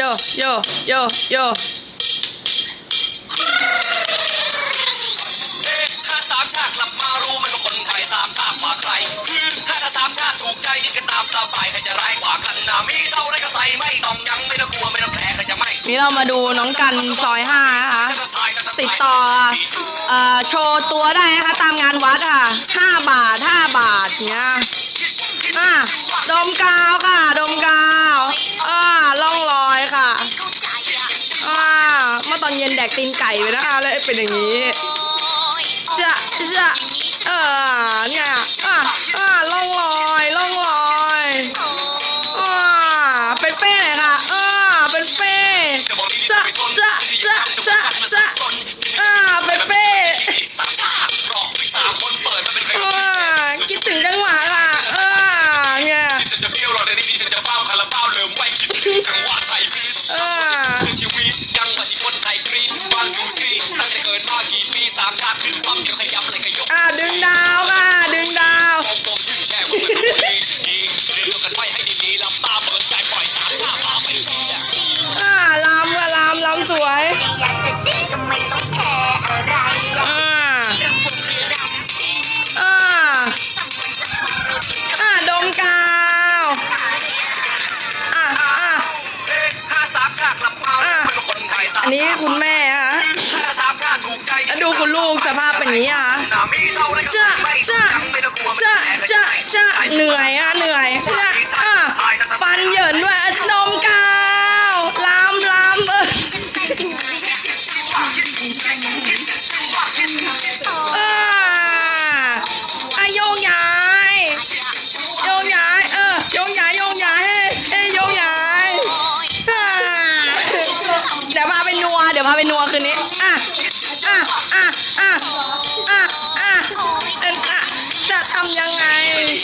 โยโยโยโยถ้าสามชาติกลับมารู้มันว่าคนไทยสามชาติกว่าใครคือถ้าถ้าสามชาติถูกใจนี่ก็ตามสบายใครจะร้ายกว่ากันนะมีเท่าไรก็ใส่ไม่ต้องยังไม่ต้องกลัวไม่ต้องแพ้ใครจะไม่นี่เรามาดูน้องกันซอยห้านะคะติดต่อเอ่อโชว์ตัวได้นะคะตามงานวัดค่ะห้าบาทห้าบาทเนี้ยอะดมกาวค่ะ ตอนเย็นแดกตีนไก่ไปนะคะแล้วเป็นอย่างนี้จะจะเออเนี่ยอะอ่าล่องลอยล่องลอยอ่าเป็นเป้หน่อยค่ะอ่าเป็นเป้จะจะจะจะจะอ่าเป็นเป้สามชาติรออีกสามคนเปิดมาเป็นใครอ่าคิดถึงจังหวะค่ะอ่าเนี่ยจะเฟี้ยวรอในนี้จะเฝ้าคาราบาเริ่มไม่คิดถึงจังหวะ ต้องแคร์อะไรอ่ารำวงหรือรำชิงอ่าสักวันจะมารู้ที่อ่าดมกาวอ่าอ่าถ้าสามชาติกลับมาอะ เป็นคนไทยสามอันนี้คุณแม่นะคะถ้าสามชาติถูกใจแล้วดูคุณลูกสภาพเป็นอย่างนี้นะคะนามีเท่าไรก็จะไม่จะไม่ต้องกลัวจะจะจะเหนื่อยอะเหนื่อยจะ นัว เดี๋ยวพาไปนัวคืนนี้ อะ อะ อะ อะ อะ